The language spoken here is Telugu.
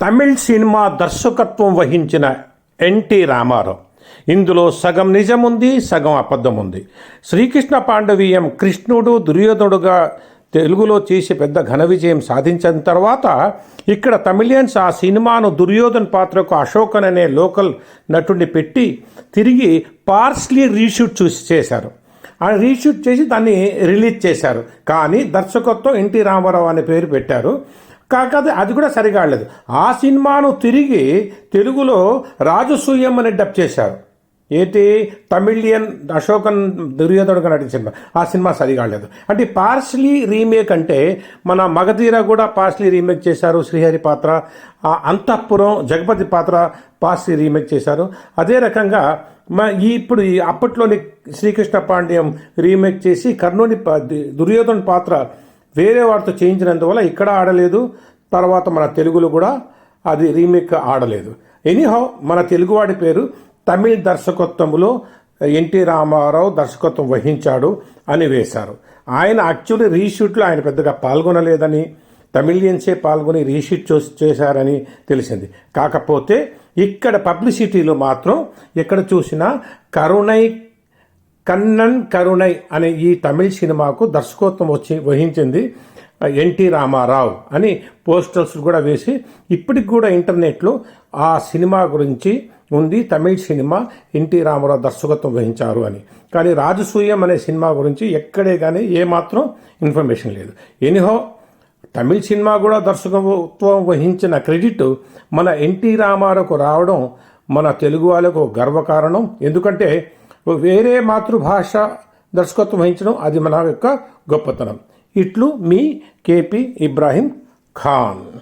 తమిళ్ సినిమా దర్శకత్వం వహించిన ఎన్టీ రామారావు. ఇందులో సగం నిజం ఉంది సగం అబద్ధం ఉంది శ్రీకృష్ణ పాండవీయం కృష్ణుడు దుర్యోధనుడుగా తెలుగులో చేసి పెద్ద ఘన విజయం సాధించిన తర్వాత ఇక్కడ తమిళియన్స్ ఆ సినిమాను దుర్యోధన్ పాత్రకు అశోకన్ అనే లోకల్ నటుడిని పెట్టి తిరిగి పార్స్లీ రీషూట్ చూసి చేశారు. ఆ రీషూట్ చేసి దాన్ని రిలీజ్ చేశారు. కానీ దర్శకత్వం ఎన్టీ రామారావు అనే పేరు పెట్టారు. కాకపోతే అది కూడా సరిగాలేదు ఆ సినిమాను తిరిగి తెలుగులో రాజసూయం అని డబ్ చేశారు. ఏంటి? తమిళియన్ అశోకన్ దుర్యోధనుడు నటించిన సినిమా. ఆ సినిమా సరిగాలేదు అంటే పార్స్లీ రీమేక్ అంటే మన మగధీర కూడా పార్స్లీ రీమేక్ చేశారు శ్రీహరి పాత్ర. ఆ అంతఃపురం జగపతి పాత్ర పార్స్లీ రీమేక్ చేశారు. అదే రకంగా మా ఈ ఇప్పుడు ఈ అప్పట్లోని శ్రీకృష్ణ పాండ్యం రీమేక్ చేసి కర్ణుని దుర్యోధన్ పాత్ర వేరే వారితో చేయించినందువల్ల ఇక్కడ ఆడలేదు తర్వాత మన తెలుగులో కూడా అది రీమేక్ ఆడలేదు. ఎనీహౌ మన తెలుగువాడి పేరు తమిళ్ దర్శకత్వంలో ఎన్టీ రామారావు దర్శకత్వం వహించాడు అని వేశారు. ఆయన యాక్చువల్లీ రీషూట్లో ఆయన పెద్దగా పాల్గొనలేదని తమిళియన్సే పాల్గొని రీషూట్ చూ- చేశారని తెలిసింది. కాకపోతే ఇక్కడ పబ్లిసిటీలో మాత్రం ఎక్కడ చూసినా కరుణై కన్నన్ కరుణై అనే ఈ తమిళ్ సినిమాకు దర్శకత్వం వచ్చి వహించింది ఎన్టీ రామారావు అని పోస్టర్స్ కూడా వేసి ఇప్పటికి కూడా ఇంటర్నెట్లో ఆ సినిమా గురించి ఉంది తమిళ్ సినిమా ఎన్టీ రామారావు దర్శకత్వం వహించారు అని. కానీ రాజసూయం అనే సినిమా గురించి ఎక్కడే కానీ ఏమాత్రం ఇన్ఫర్మేషన్ లేదు. ఎనిహో తమిళ్ సినిమా కూడా దర్శకత్వం వహించిన క్రెడిట్ మన ఎన్టీ రామారావుకు రావడం మన తెలుగు వాళ్ళకు గర్వకారణం. ఎందుకంటే వేరే మాతృభాష దర్శకత్వం వహించడం అది మన యొక్క గొప్పతనం. ఇట్లు మీ కేపీ ఇబ్రాహీం ఖాన్.